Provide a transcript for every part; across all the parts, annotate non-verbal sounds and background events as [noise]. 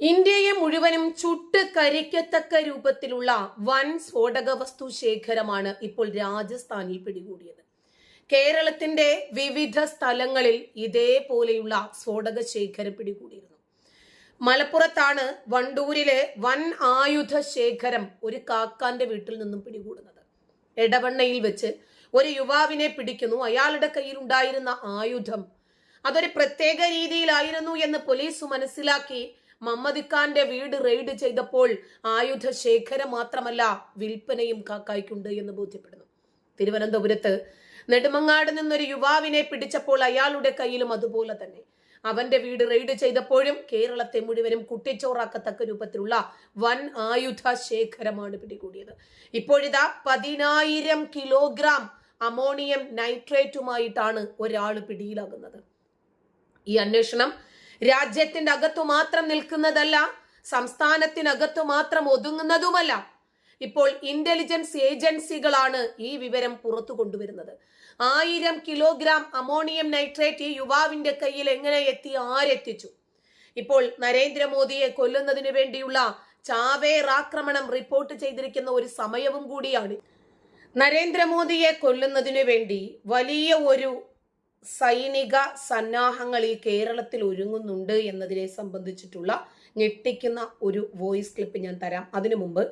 ഇന്ത്യയെ മുഴുവനും ചുട്ട് കരിക്കത്തക്ക രൂപത്തിലുള്ള വൻ സ്ഫോടക വസ്തു ശേഖരമാണ് ഇപ്പോൾ രാജസ്ഥാനിൽ പിടികൂടിയത്. കേരളത്തിന്റെ വിവിധ സ്ഥലങ്ങളിൽ ഇതേപോലെയുള്ള സ്ഫോടക ശേഖരം പിടികൂടിയിരുന്നു. മലപ്പുറത്താണ് വണ്ടൂരിലെ വൻ ആയുധ ശേഖരം ഒരു കാക്കാന്റെ വീട്ടിൽ നിന്നും പിടികൂടുന്നത്. എടവണ്ണയിൽ വെച്ച് ഒരു യുവാവിനെ പിടിക്കുന്നു. അയാളുടെ കയ്യിൽ ഉണ്ടായിരുന്ന ആയുധം അതൊരു പ്രത്യേക രീതിയിലായിരുന്നു എന്ന് പോലീസ് മനസ്സിലാക്കി മമ്മദിഖാന്റെ വീട് റെയ്ഡ് ചെയ്തപ്പോൾ ആയുധ ശേഖരം മാത്രമല്ല വിൽപ്പനയും കാക്കായ്ക്കുണ്ട് എന്ന് ബോധ്യപ്പെടുന്നു. തിരുവനന്തപുരത്ത് നെടുമങ്ങാട് നിന്നൊരു യുവാവിനെ പിടിച്ചപ്പോൾ അയാളുടെ കയ്യിലും അതുപോലെ തന്നെ. അവന്റെ വീട് റെയ്ഡ് ചെയ്തപ്പോഴും കേരളത്തെ മുഴുവനും കുട്ടിച്ചോറാക്കത്തക്ക രൂപത്തിലുള്ള വൻ ആയുധ ശേഖരമാണ് പിടികൂടിയത്. ഇപ്പോഴിതാ പതിനായിരം കിലോഗ്രാം അമോണിയം നൈട്രേറ്റുമായിട്ടാണ് ഒരാൾ പിടിയിലാകുന്നത്. ഈ അന്വേഷണം രാജ്യത്തിന്റെ അകത്തു മാത്രം നിൽക്കുന്നതല്ല സംസ്ഥാനത്തിനകത്തു മാത്രം ഒതുങ്ങുന്നതുമല്ല. ഇപ്പോൾ ഇന്റലിജൻസ് ഏജൻസികളാണ് ഈ വിവരം പുറത്തു കൊണ്ടുവരുന്നത്. ആയിരം കിലോഗ്രാം അമോണിയം നൈട്രേറ്റ് ഈ യുവാവിന്റെ കയ്യിൽ എങ്ങനെ എത്തി ആരെത്തിച്ചു? ഇപ്പോൾ നരേന്ദ്രമോദിയെ കൊല്ലുന്നതിന് വേണ്ടിയുള്ള ചാവേർ ആക്രമണം റിപ്പോർട്ട് ചെയ്തിരിക്കുന്ന ഒരു സമയവും കൂടിയാണ്. നരേന്ദ്രമോദിയെ കൊല്ലുന്നതിനു വേണ്ടി വലിയ ഒരു സൈനിക സന്നാഹങ്ങൾ ഈ കേരളത്തിൽ ഒരുങ്ങുന്നുണ്ട് എന്നതിനെ സംബന്ധിച്ചിട്ടുള്ള ഞെട്ടിക്കുന്ന ഒരു വോയിസ് ക്ലിപ്പ് ഞാൻ തരാം. അതിനു മുമ്പ്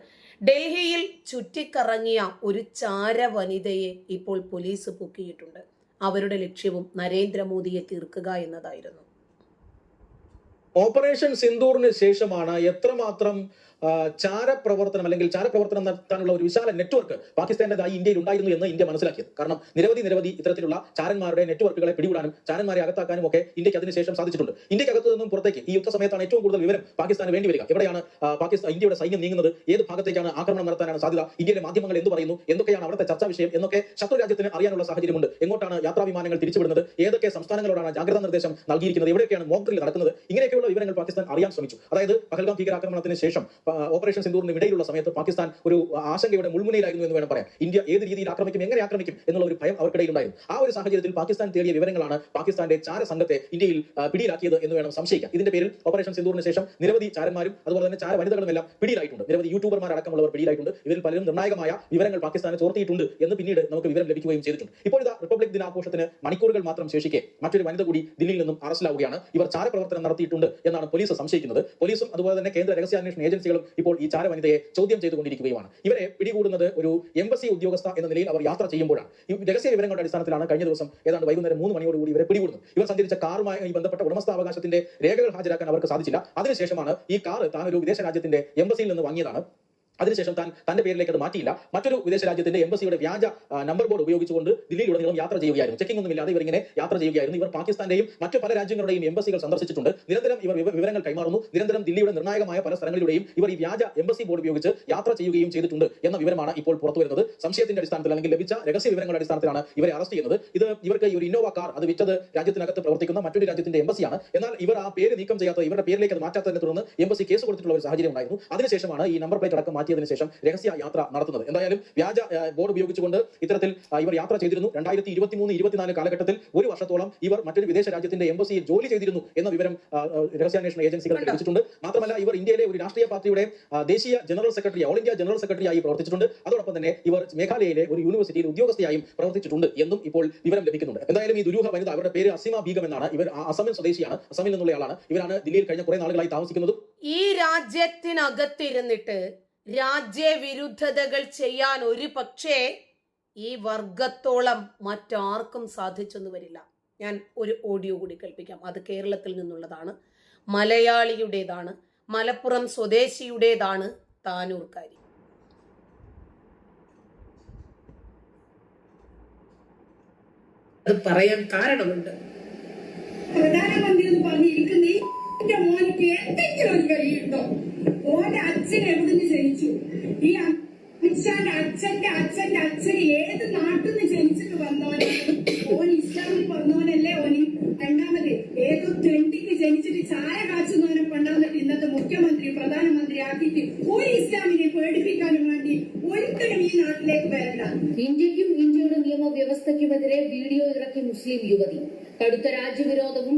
ഡൽഹിയിൽ ചുറ്റിക്കറങ്ങിയ ഒരു ചാര വനിതയെ ഇപ്പോൾ പോലീസ് പൊക്കിയിട്ടുണ്ട്. അവരുടെ ലക്ഷ്യവും നരേന്ദ്രമോദിയെ തീർക്കുക എന്നതായിരുന്നു. ഓപ്പറേഷൻ സിന്ദൂറിന് ശേഷമാണ് എത്രമാത്രം ചാരപ്രവർത്തനം അല്ലെങ്കിൽ ചാരപ്രവർത്തനം നടത്താനുള്ള ഒരു വിശാല നെറ്റ്വർക്ക് പാകിസ്ഥാന്റേതായി ഇന്ത്യയിൽ ഉണ്ടായിരുന്നു എന്ന് ഇന്ത്യ മനസ്സിലാക്കിയത്. കാരണം നിരവധി നിരവധി ഇത്തരത്തിലുള്ള ചാരന്മാരുടെ നെറ്റ്വർക്കുകളെ പിടികൂടാനും ചാരന്മാരെ അകത്താക്കാനും ഒക്കെ ഇന്ത്യയ്ക്ക് അതിനുശേഷം സാധിച്ചിട്ടുണ്ട്. ഇന്ത്യയ്ക്ക് അകത്തു നിന്നും പുറത്തേക്ക് ഈ യുദ്ധ സമയത്താണ് ഏറ്റവും കൂടുതൽ വിവരം പാകിസ്ഥാന് വേണ്ടി വരിക. എവിടെയാണ് പാകിസ്ഥാൻ ഇന്ത്യയുടെ സൈന്യം നീങ്ങുന്നത്? ഏത് ഭാഗത്തേക്കാണ് ആക്രമണം നടത്താനാണ് സാധ്യത? ഇന്ത്യയിലെ മാധ്യമങ്ങൾ എന്ത് പറയുന്നു? എന്തൊക്കെയാണ് അവിടുത്തെ ചർച്ചാ വിഷയം? എന്നൊക്കെ ശത്രു രാജ്യത്തിന് അറിയാനുള്ള സാഹചര്യമുണ്ട്. എങ്ങോട്ടാണ് യാത്രാ വിമാനങ്ങൾ തിരിച്ചുവിടുന്നത്? ഏതൊക്കെ സംസ്ഥാനങ്ങളോടാണ് ജാഗ്രതാ നിർദ്ദേശം നൽകിയിരിക്കുന്നത്? എവിടെയൊക്കെയാണ് മോക്ക് ഡ്രിൽ നടക്കുന്നത്? ഇങ്ങനെയൊക്കെയുള്ള വിവരങ്ങൾ പാകിസ്ഥാൻ അറിയാൻ ശ്രമിച്ചു. അതായത് പഹൽഗാം ഭീകരാക്രമണത്തിന് ശേഷം ഓപ്പറേഷൻ സിന്ദൂറിന് ഇടയിലുള്ള സമയത്ത് പാകിസ്ഥാൻ ഒരു ആശങ്കയുടെ മുൾമുനയിലായിരുന്നു എന്ന് വേണം പറയാം ഇന്ത്യ ഏത് രീതിയിൽ ആക്രമിക്കും എങ്ങനെ ആക്രമിക്കും എന്നുള്ള ഒരു ഭയം അവർക്കിടയിൽ ഉണ്ടായിരുന്നു ആ ഒരു സാഹചര്യത്തിൽ പാകിസ്ഥാൻ തേടിയ വിവരങ്ങളാണ് പാകിസ്ഥാന്റെ ചാര സംഘത്തെ ഇന്ത്യയിൽ പിടിയിലാക്കിയത് എന്ന് വേണം സംശയിക്കാം ഇതിന്റെ പേരിൽ ഓപ്പറേഷൻ സിന്ദൂറിന് ശേഷം നിരവധി ചാരന്മാരും അതുപോലെ തന്നെ ചാര വനിതകളും എല്ലാം പിടിയിലായിട്ടുണ്ട്. നിരവധി യൂട്യൂബർമാർ അടക്കമുള്ളവർ പിടിയിലായിട്ടുണ്ട്. ഇവരിൽ പലരും നിർണായകമായ വിവരങ്ങൾ പാകിസ്ഥാന് ചോർത്തിയിട്ടുണ്ട് എന്ന് പിന്നീട് നമുക്ക് വിവരം ലഭിക്കുകയും ചെയ്തിട്ടുണ്ട്. ഇപ്പോൾ ഇതാ റിപ്പബ്ലിക് ദിനാഘോഷത്തിന് മണിക്കൂറുകൾ മാത്രം ശേഷിക്കെ മറ്റൊരു വനിത കൂടി ദില്ലിയിൽ നിന്നും അറസ്റ്റിലാവുകയാണ്. ഇവർ ചാരപ്രവർത്തനം നടത്തിയിട്ടുണ്ട്. എന്നാണ് പോലീസ് സംശയിക്കുന്നത്. പോലീസും അതുപോലെ തന്നെ കേന്ദ്ര രഹസ്യാന്വേഷണ ഏജൻസികളും ഇപ്പോൾ ഈ ചാരവനിതയെ ചോദ്യം ചെയ്തുകൊണ്ടിരിക്കുകയുമാണ്. ഇവരെ പിടികൂടുന്നത് ഒരു എംബസി ഉദ്യോഗസ്ഥ എന്ന നിലയിൽ അവർ യാത്ര ചെയ്യുമ്പോഴാണ്. ഈ രഹസ്യ വിവരങ്ങളുടെ അടിസ്ഥാനത്തിലാണ് കഴിഞ്ഞ ദിവസം ഏതാണ്ട് വൈകുന്നേരം മൂന്ന് മണിയോടുകൂടി ഇവരെ പിടികൂടുന്നത്. ഇവർ സഞ്ചരിച്ച കാറുമായി ബന്ധപ്പെട്ട ഉടമസ്ഥാവകാശത്തിന്റെ രേഖകൾ ഹാജരാക്കാൻ അവർക്ക് സാധിച്ചില്ല. അതിനുശേഷമാണ് ഈ കാർ താൻ ഒരു വിദേശ രാജ്യത്തിന്റെ എംബസിയിൽ നിന്ന് വാങ്ങിയതാണ്. അതിനുശേഷം താൻ തന്റെ പേരിലേക്ക് അത് മാറ്റിയില്ല. മറ്റൊരു വിദേശ രാജ്യത്തിന്റെ എംബസിയുടെ വ്യാജ നമ്പർ ബോർഡ് ഉപയോഗിച്ചുകൊണ്ട് ദില്ലിയിലുടനീളം യാത്ര ചെയ്യുകയായിരുന്നു. ചെക്കിംഗ് ഒന്നുമില്ലാതെ ഇവർ ഇങ്ങനെ യാത്ര ചെയ്യുകയായിരുന്നു. ഇവർ പാകിസ്ഥാന്റെയും മറ്റു പല രാജ്യങ്ങളുടെയും എംബസികൾ സന്ദർശിച്ചിട്ടുണ്ട്. നിരന്തരം ഇവർ വിവരങ്ങൾ കൈമാറുന്നു. നിരന്തരം ദില്ലിയുടെ നിർണായകമായ പല സ്ഥലങ്ങളിലൂടെയും ഇവർ ഈ വ്യാജ എംബസി ബോർഡ് ഉപയോഗിച്ച് യാത്ര ചെയ്യുകയും ചെയ്തിട്ടുണ്ട് എന്ന വിവരമാണ് ഇപ്പോൾ പുറത്തു വരുന്നത്. സംശയത്തിന്റെ അടിസ്ഥാനത്തിൽ അല്ലെങ്കിൽ ലഭിച്ച രഹസ്യ വിവരങ്ങളുടെ അടിസ്ഥാനത്തിലാണ് ഇവരെ അറസ്റ്റ് ചെയ്യുന്നത്. ഇത് ഇവർക്ക് ഈ ഒരു ഇന്നോവ കാർ അത് വിറ്റത് രാജ്യത്തിനകത്ത് പ്രവർത്തിക്കുന്ന മറ്റൊരു രാജ്യത്തിന്റെ എംബസിയാണ്. എന്നാൽ ഇവർ ആ പേര് നീക്കം ചെയ്യാത്ത ഇവരുടെ പേരിലേക്ക് അത് മാറ്റാത്തതിനെ തുടർന്ന് എംബസി കേസ് കൊടുത്തിട്ടുള്ള ഒരു സാഹചര്യം ഉണ്ടായിരുന്നു. അതിനുശേഷമാണ് ഈ നമ്പർ പ്ലേറ്റ് അടക്കം മാറ്റിയതിനു ശേഷം രഹസ്യ യാത്ര നടത്തുന്നത്. എന്തായാലും വ്യാജ ബോർഡ് ഉപയോഗിച്ചുകൊണ്ട് ഇത്തരത്തിൽ ഇവർ യാത്ര ചെയ്തിരുന്നു. രണ്ടായിരത്തി ഇരുപത്തി മൂന്ന് ഇരുപത്തിനാല് കാലഘട്ടത്തിൽ ഒരു വർഷത്തോളം ഇവർ മറ്റൊരു വിദേശ രാജ്യത്തിന്റെ എംബസിയിൽ ജോലി ചെയ്തിരുന്നു എന്ന വിവരം രഹസ്യാന്വേഷണ ഏജൻസികൾ ലഭിച്ചിട്ടുണ്ട് മാത്രമല്ല ഇവർ ഇന്ത്യയിലെ ഒരു രാഷ്ട്രീയ പാർട്ടിയുടെ ദേശീയ general secretary all India general സെക്രട്ടറിയായി പ്രവർത്തിച്ചിട്ടുണ്ട്. അതോടൊപ്പം തന്നെ ഇവർ മേഘാലയയിലെ ഒരു യൂണിവേഴ്സിറ്റിയിൽ ഉദ്യോഗസ്ഥയായും പ്രവർത്തിച്ചിട്ടുണ്ട് എന്നും ഇപ്പോൾ വിവരം ലഭിക്കുന്നുണ്ട്. എന്തായാലും ഈ ദുരൂഹ വനിത അവരുടെ പേര് അസിമ ബീഗം എന്നാണ്. ഇവർ അസമിൽ അസമിൻ സ്വദേശിയാണ്. അസമിൽ നിന്നുള്ള ആളാണ് ഇവരാണ് ദില്ലിയിൽ കഴിഞ്ഞ കുറെ നാളുകളായി താമസിക്കുന്നതും ഈ രാജ്യത്തിനകത്തിരുന്നിട്ട് രാജ്യവിരുദ്ധതകൾ ചെയ്യാൻ ഒരു പക്ഷേ ഈ വർഗത്തോളം മറ്റാർക്കും സാധിച്ചെന്ന് വരില്ല. ഞാൻ ഒരു ഓഡിയോ കൂടി കേൾപ്പിക്കാം. അത് കേരളത്തിൽ നിന്നുള്ളതാണ്. മലയാളിയുടേതാണ്. മലപ്പുറം സ്വദേശിയുടേതാണ് താനൂർക്കാരി. അത് പറയാൻ കാരണമുണ്ട്. പ്രധാനമന്ത്രി എന്ന് പറഞ്ഞിരിക്കുന്ന എന്റെ മോനിക്ക് എന്തെങ്കിലും ഒരു കഴിയുണ്ടോ ഓന്റെ അച്ഛൻ എവിടുന്ന് ജനിച്ചു? ഈ അമിത്ഷാന്റെ അച്ഛന്റെ അച്ഛന്റെ അച്ഛൻ ഏത് നാട്ടിൽ നിന്ന് ജനിച്ചിട്ട് വന്നവനാണ് ഓൻ ഇസ്ലാമിൽ വന്നവനല്ലേ ഓനി? രണ്ടാമത് ഏതോ തെണ്ടിക്ക് ജനിച്ചിട്ട് ചായ കാച്ചുന്നവനെ കൊണ്ടാന്നിട്ട് ഇന്നത്തെ മുഖ്യമന്ത്രി പ്രധാനമന്ത്രി ആക്കിയിട്ട് ഒരു ഇസ്ലാമിനെ പേടിപ്പിക്കാനും വേണ്ടി ഒരിക്കലും ഈ നാട്ടിലേക്ക് വരണ്ട. ഇന്ത്യക്കും ഇന്ത്യയുടെ നിയമവ്യവസ്ഥയ്ക്കുമെതിരെ വീഡിയോ ഇറക്കി മുസ്ലിം യുവതി. കടുത്ത രാജ്യവിരോധവും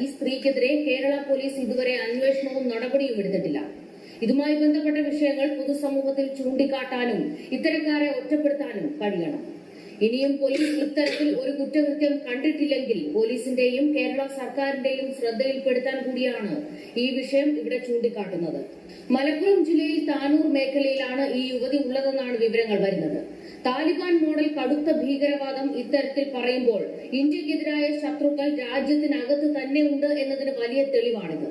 ഈ സ്ത്രീക്കെതിരെ കേരള പോലീസ് ഇതുവരെ അന്വേഷണവും നടപടിയും എടുത്തിട്ടില്ല. ഇതുമായി ബന്ധപ്പെട്ട വിഷയങ്ങൾ പൊതുസമൂഹത്തിൽ ചൂണ്ടിക്കാട്ടാനും ഇത്തരക്കാരെ ഒറ്റപ്പെടുത്താനും കഴിയണം. ഇനിയും പോലീസ് ഇത്തരത്തിൽ ഒരു കുറ്റകൃത്യം കണ്ടിട്ടില്ലെങ്കിൽ പോലീസിന്റെയും കേരള സർക്കാരിന്റെയും ശ്രദ്ധയിൽപ്പെടുത്താൻ കൂടിയാണ് ഈ വിഷയം ഇവിടെ ചൂണ്ടിക്കാട്ടുന്നത്. മലപ്പുറം ജില്ലയിൽ താനൂർ മേഖലയിലാണ് ഈ യുവതി ഉള്ളതെന്നാണ് വിവരങ്ങൾ വരുന്നത്. താലിബാൻ മോഡൽ കടുത്ത ഭീകരവാദം ഇത്തരത്തിൽ പറയുമ്പോൾ ഇന്ത്യക്കെതിരായ ശത്രുക്കൾ രാജ്യത്തിനകത്ത് തന്നെ ഉണ്ട് എന്നതിന് വലിയ തെളിവാണിത്.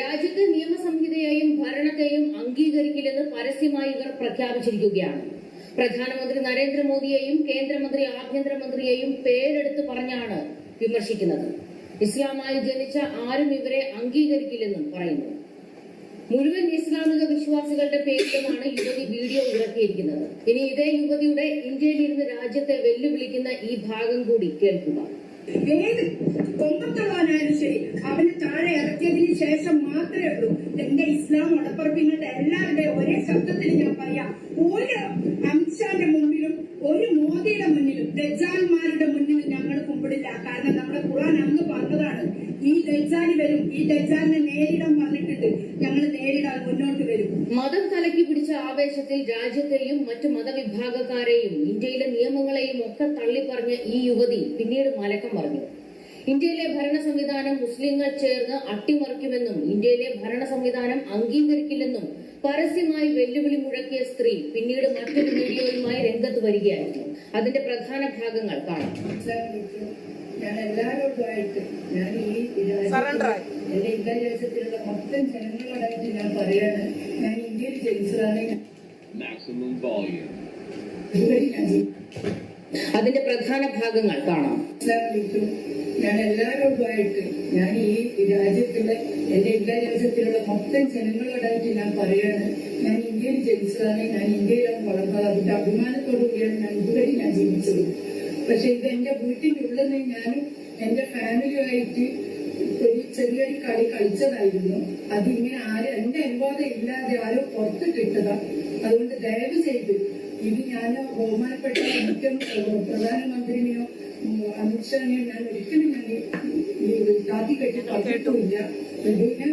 രാജ്യത്തെ നിയമസംഹിതയെയും ഭരണത്തെയും അംഗീകരിക്കില്ലെന്ന് പരസ്യമായി ഇവർ പ്രഖ്യാപിച്ചിരിക്കുകയാണ്. പ്രധാനമന്ത്രി നരേന്ദ്രമോദിയെയും കേന്ദ്രമന്ത്രി ആഭ്യന്തരമന്ത്രിയെയും പേരെടുത്ത് പറഞ്ഞാണ് വിമർശിക്കുന്നത്. ഇസ്ലാമായി ജനിച്ച ആരും ഇവരെ അംഗീകരിക്കില്ലെന്നും പറയുന്നു. മുഴുവൻ ഇസ്ലാമിക വിശ്വാസികളുടെ പേരിലുമാണ് യുവതി വീഡിയോ ഇറക്കിയിരിക്കുന്നത്. ഇനി ഇതേ യുവതിയുടെ ഇന്ത്യയിൽ ഇരുന്ന് രാജ്യത്തെ വെല്ലുവിളിക്കുന്ന ഈ ഭാഗം കൂടി കേൾക്കുക. കൊമ്പത്തുള്ളവനായാലും ശരി അവന് താഴെ ശേഷം മാത്രമേ ഉള്ളൂ. എന്റെ ഇസ്ലാം ഉടപ്പറപ്പിങ്ങളുടെ എല്ലാവരുടെയും ഒരേ ശബ്ദത്തിൽ മറ്റു മതവിഭാഗക്കാരെയും ഇന്ത്യയിലെ നിയമങ്ങളെയും ഒക്കെ തള്ളിപ്പറഞ്ഞ ഈ യുവതി പിന്നീട് മലക്കം പറഞ്ഞു. ഇന്ത്യയിലെ ഭരണ സംവിധാനം മുസ്ലിങ്ങൾ ചേർന്ന് അട്ടിമറിക്കുമെന്നും ഇന്ത്യയിലെ ഭരണ സംവിധാനം അംഗീകരിക്കില്ലെന്നും പരസ്യമായി വെല്ലുവിളി മുഴക്കിയ സ്ത്രീ പിന്നീട് മറ്റൊരു വീഡിയോയുമായി രംഗത്ത് വരികയായിരുന്നു. അതിന്റെ പ്രധാന ഭാഗങ്ങൾ കാണാം. ഞാൻ എല്ലാവരോടുമായിട്ട് ഞാൻ ഈ. എന്റെ ഇന്ത്യൻ രാജ്യത്തിലുള്ള മൊത്തം ജനങ്ങളോടായിട്ട് ഞാൻ പറയാണ് ഞാൻ ഇന്ത്യയിൽ ജനിച്ചതാണ് maximum volume. അതിന്റെ പ്രധാന ഭാഗങ്ങൾ കാണാം. ഞാൻ എല്ലാവരോടുമായിട്ട് ഞാൻ ഈ രാജ്യത്തിലെ എന്റെ ഇന്ത്യ രാജ്യത്തിലുള്ള മൊത്തം ജനങ്ങളോടായിട്ട് ഞാൻ പറയാണ് ഞാൻ ഇന്ത്യയിൽ ജനിച്ചതാണ് ഞാൻ ഇന്ത്യയിലാണ് വളർന്നത്. അതിന്റെ അഭിമാനത്തോടു കൂടിയാണ് ഞാൻ ഇതുവരെ ഞാൻ ജീവിച്ചത്. പക്ഷെ ഇത് എന്റെ വീട്ടിലുള്ളത് ഞാനും എന്റെ ഫാമിലിയുമായിട്ട് ഒരു ചെറിയൊരു കളി കളിച്ചതായിരുന്നു. അതിങ്ങനെ ആരും എന്റെ അനുവാദം ഇല്ലാതെ ആരും പുറത്തിട്ടിട്ടതാ അതുകൊണ്ട് ദയവ് ചെയ്ത് ഇത് ഞാൻ ബഹുമാനപ്പെട്ട പ്രധാനമന്ത്രിനെയോ അമിത്ഷാനെയോ ഞാൻ ഒരിക്കലും ഞാൻ താത്തി കെട്ടി പറഞ്ഞിട്ടുമില്ല ഇതിന്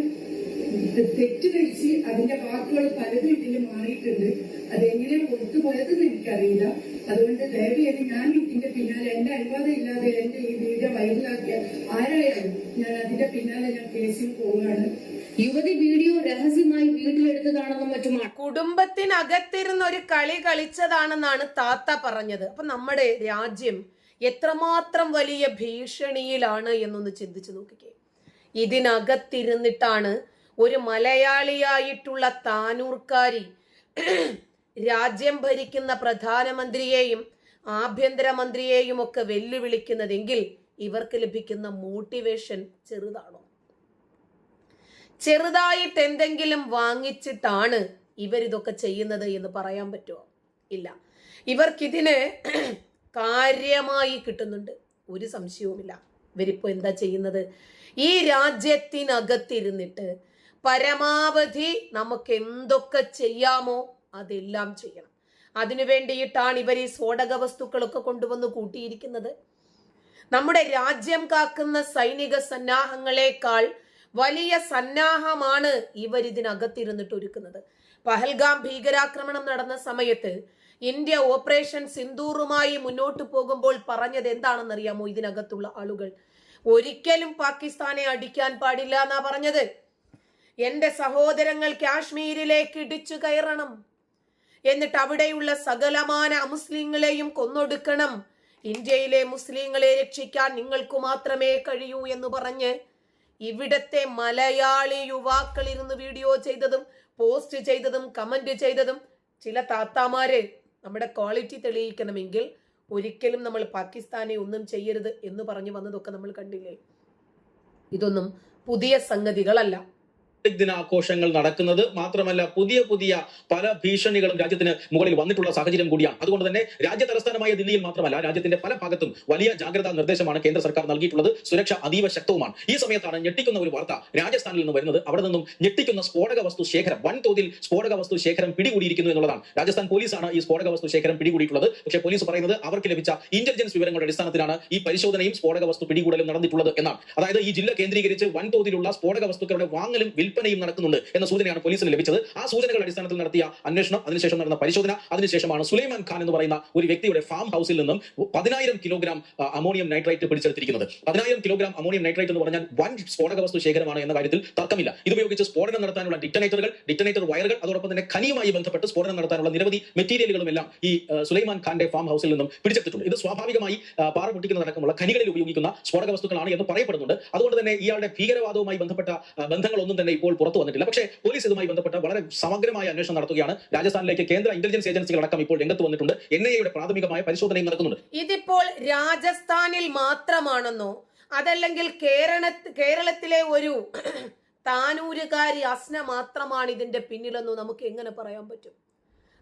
തെറ്റിദ്ധരിച്ച് അതിന്റെ വാക്കുകൾ പലതും ഇതിൽ മാറിയിട്ടുണ്ട്. അതെങ്ങനെ പുറത്തു പോയതെന്ന് എനിക്കറിയില്ല. അതുകൊണ്ട് ദയവേത് ഞാൻ ഇതിന്റെ പിന്നാലെ എന്റെ അനുവാദം ഇല്ലാതെ എന്റെ ഈ വീഡിയോ വൈറലാക്കിയ ആരായാലും ഞാൻ അതിന്റെ പിന്നാലെ ഞാൻ കേസിൽ പോവുകയാണ്. യുവതി വീഡിയോ രഹസ്യമായി വീട്ടിലെടുത്തതാണെന്നും മറ്റുമാണ്. കുടുംബത്തിനകത്തിരുന്ന് ഒരു കളി കളിച്ചതാണെന്നാണ് താത്ത പറഞ്ഞത്. അപ്പൊ നമ്മുടെ രാജ്യം എത്രമാത്രം വലിയ ഭീഷണിയിലാണ് എന്നൊന്ന് ചിന്തിച്ചു നോക്കിക്കേ. ഇതിനകത്തിരുന്നിട്ടാണ് ഒരു മലയാളിയായിട്ടുള്ള താനൂർക്കാരി രാജ്യം ഭരിക്കുന്ന പ്രധാനമന്ത്രിയെയും ആഭ്യന്തരമന്ത്രിയെയും ഒക്കെ വെല്ലുവിളിക്കുന്നതെങ്കിൽ ഇവർക്ക് ലഭിക്കുന്ന മോട്ടിവേഷൻ ചെറുതാണോ? ചെറുതായിട്ട് എന്തെങ്കിലും വാങ്ങിച്ചിട്ടാണ് ഇവരിതൊക്കെ ചെയ്യുന്നത് എന്ന് പറയാൻ പറ്റുമോ? ഇല്ല. ഇവർക്കിതിന് കാര്യമായി കിട്ടുന്നുണ്ട്. ഒരു സംശയവുമില്ല. ഇവരിപ്പോൾ എന്താ ചെയ്യുന്നത്? ഈ രാജ്യത്തിനകത്തിരുന്നിട്ട് പരമാവധി നമുക്ക് എന്തൊക്കെ ചെയ്യാമോ അതെല്ലാം ചെയ്യണം. അതിനു വേണ്ടിയിട്ടാണ് ഇവർ ഈ സ്ഫോടക വസ്തുക്കളൊക്കെ കൊണ്ടുവന്ന് കൂട്ടിയിരിക്കുന്നത്. നമ്മുടെ രാജ്യം കാക്കുന്ന സൈനിക സന്നാഹങ്ങളെക്കാൾ വലിയ സന്നാഹമാണ് ഇവർ ഇതിനകത്തിരുന്നിട്ട് ഒരുക്കുന്നത്. പഹൽഗാം ഭീകരാക്രമണം നടന്ന സമയത്ത് ഇന്ത്യ ഓപ്പറേഷൻ സിന്ദൂറുമായി മുന്നോട്ട് പോകുമ്പോൾ പറഞ്ഞത് എന്താണെന്നറിയാമോ ഇതിനകത്തുള്ള ആളുകൾ? ഒരിക്കലും പാകിസ്ഥാനെ അടിക്കാൻ പാടില്ല എന്നാ പറഞ്ഞത്. എന്റെ സഹോദരങ്ങൾ കാശ്മീരിലേക്ക് ഇടിച്ചു കയറണം. എന്നിട്ട് അവിടെയുള്ള സകലമാന അമുസ്ലിങ്ങളെയും കൊന്നൊടുക്കണം. ഇന്ത്യയിലെ മുസ്ലിങ്ങളെ രക്ഷിക്കാൻ നിങ്ങൾക്കു മാത്രമേ കഴിയൂ എന്ന് പറഞ്ഞ് ഇവിടത്തെ മലയാളി യുവാക്കൾ ഇരുന്ന് വീഡിയോ ചെയ്തതും പോസ്റ്റ് ചെയ്തതും കമന്റ് ചെയ്തതും ചില താത്താമാര് നമ്മുടെ ക്വാളിറ്റി തെളിയിക്കണമെങ്കിൽ ഒരിക്കലും നമ്മൾ പാകിസ്ഥാനെ ഒന്നും ചെയ്യരുത് എന്ന് പറഞ്ഞു വന്നതൊക്കെ നമ്മൾ കണ്ടില്ലേ? ഇതൊന്നും പുതിയ സംഗതികളല്ല. റിപ്പബ്ലിക് ദിനാഘോഷങ്ങൾ നടക്കുന്നത്. മാത്രമല്ല പുതിയ പുതിയ പല ഭീഷണികളും രാജ്യത്തിന് മുകളിൽ വന്നിട്ടുള്ള സാഹചര്യം കൂടിയാണ്. അതുകൊണ്ട് തന്നെ രാജ്യ തലസ്ഥാനമായ ദില്ലിയിൽ മാത്രമല്ല രാജ്യത്തിന്റെ പല ഭാഗത്തും വലിയ ജാഗ്രതാ നിർദ്ദേശമാണ് കേന്ദ്ര സർക്കാർ നൽകിയിട്ടുള്ളത്. സുരക്ഷ അതീവ ശക്തവുമാണ്. ഈ സമയത്താണ് ഞെട്ടിക്കുന്ന ഒരു വാർത്ത രാജസ്ഥാനിൽ നിന്ന് വരുന്നത്. അവിടെ നിന്നും ഞെട്ടിക്കുന്ന സ്ഫോടക വസ്തു ശേഖരം വൻതോതിൽ സ്ഫോടക വസ്തു ശേഖരം പിടികൂടിയിരിക്കുന്നു എന്നുള്ളതാണ്. രാജസ്ഥാൻ പോലീസാണ് ഈ സ്ഫോടക വസ്തു ശേഖരം പിടികൂടിയിട്ടുള്ളത്. പക്ഷേ പോലീസ് പറയുന്നത് അവർക്ക് ലഭിച്ച ഇന്റലിജൻസ് വിവരങ്ങളുടെ അടിസ്ഥാനത്തിലാണ് ഈ പരിശോധനയും സ്ഫോടക വസ്തു പിടികൂടലും നടന്നിട്ടുള്ളത് എന്നാണ്. അതായത് ഈ ജില്ല കേന്ദ്രീകരിച്ച് വൻതോതിലുള്ള സ്ഫോടക വസ്തുക്കളുടെ വാങ്ങലും വിൽപ്പനയും നടക്കുന്നുണ്ട് എന്ന സൂചനയാണ് പോലീസിന് ലഭിച്ചത്. ആ സൂചനകളുടെ അടിസ്ഥാനത്തിൽ നടത്തിയ അന്വേഷണം അതിനുശേഷം നടന്ന പരിശോധന അതിനുശേഷമാണ് സുലൈമാൻ ഖാൻ എന്ന് പറയുന്ന ഒരു വ്യക്തിയുടെ ഫാം ഹൗസിൽ നിന്നും പതിനായിരം കിലോഗ്രാം അമോണിയം നൈട്രൈറ്റ് പിടിച്ചെടുത്തിരിക്കുന്നത്. പതിനായിരം കിലോഗ്രാം അമോണിയം നൈട്രൈറ്റ് എന്ന് പറഞ്ഞാൽ വൻ സ്ഫോടക വസ്തു ശേഖരമാണ് എന്ന കാര്യത്തിൽ തർക്കമില്ല. ഇതുപയോഗിച്ച് സ്ഫോടനം നടത്താനുള്ള ഡിറ്റനേറ്ററുകൾ ഡിറ്റനേറ്റർ വയറുകൾ അതോടൊപ്പം തന്നെ ഖനിയുമായി ബന്ധപ്പെട്ട് സ്ഫോടനം നടത്താനുള്ള നിരവധി മെറ്റീരിയലുകളും എല്ലാം ഈ സുലൈമാൻ ഖാന്റെ ഫാം ഹൗസിൽ നിന്നും പിടിച്ചെടുത്തിട്ടുണ്ട്. ഇത് സ്വാഭാവികമായി പാറ പൊട്ടിക്കുന്നതടക്കമുള്ള ഖനികളിൽ ഉപയോഗിക്കുന്ന സ്ഫോടക വസ്തുക്കളാണ് എന്ന് പറയപ്പെടുന്നുണ്ട്. അതുകൊണ്ട് തന്നെ ഇയാളുടെ ഭീകരവാദവുമായി ബന്ധപ്പെട്ട ബന്ധങ്ങളൊന്നും തന്നെ ഇപ്പോൾ പുറത്തു വന്നിട്ടില്ല. പക്ഷേ പോലീസ് ഇതുമായി ബന്ധപ്പെട്ട് വളരെ സമഗ്രമായ അന്വേഷണം നടത്തുകയാണ് രാജസ്ഥാനിലേക്ക് കേന്ദ്ര ഇന്റലിജൻസ് ഏജൻസികൾ അടക്കം ഇപ്പോൾ രംഗത്ത് വന്നിട്ടുണ്ട്. എൻ ഐ എയുടെ പ്രാഥമികമായ പരിശോധനയും നടക്കുന്നുണ്ട്. ഇതിപ്പോൾ രാജസ്ഥാനിൽ മാത്രമാണെന്നോ അതല്ലെങ്കിൽ കേരള കേരളത്തിലെ ഒരു [clears throat] താനൂരുകാരി അസ്ന മാത്രമാണ് ഇതിന്റെ പിന്നിലെന്നോ നമുക്ക് എങ്ങനെ പറയാൻ പറ്റും?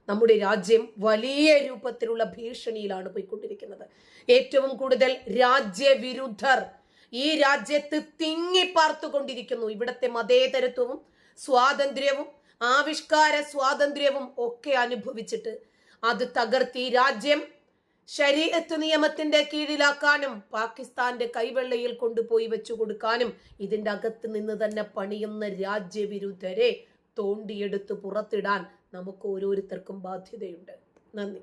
നമ്മുടെ രാജ്യം വലിയ രൂപത്തിലുള്ള ഭീഷണിയിലാണ് പോയിക്കൊണ്ടിരിക്കുന്നത്. ഏറ്റവും കൂടുതൽ രാജ്യവിരുദ്ധർ ഈ രാജ്യത്ത് തിങ്ങിപ്പാർത്തുകൊണ്ടിരിക്കുന്നു. ഇവിടത്തെ മതേതരത്വവും സ്വാതന്ത്ര്യവും ആവിഷ്കാര സ്വാതന്ത്ര്യവും ഒക്കെ അനുഭവിച്ചിട്ട് അത് തകർത്തി രാജ്യം ശരീരത്ത് നിയമത്തിന്റെ കീഴിലാക്കാനും പാകിസ്ഥാന്റെ കൈവെള്ളയിൽ കൊണ്ടുപോയി വെച്ചു കൊടുക്കാനും ഇതിന്റെ അകത്ത് നിന്ന് തന്നെ പണിയുന്ന രാജ്യവിരുദ്ധരെ തോണ്ടിയെടുത്ത് പുറത്തിടാൻ നമുക്ക് ഓരോരുത്തർക്കും ബാധ്യതയുണ്ട്. നന്ദി.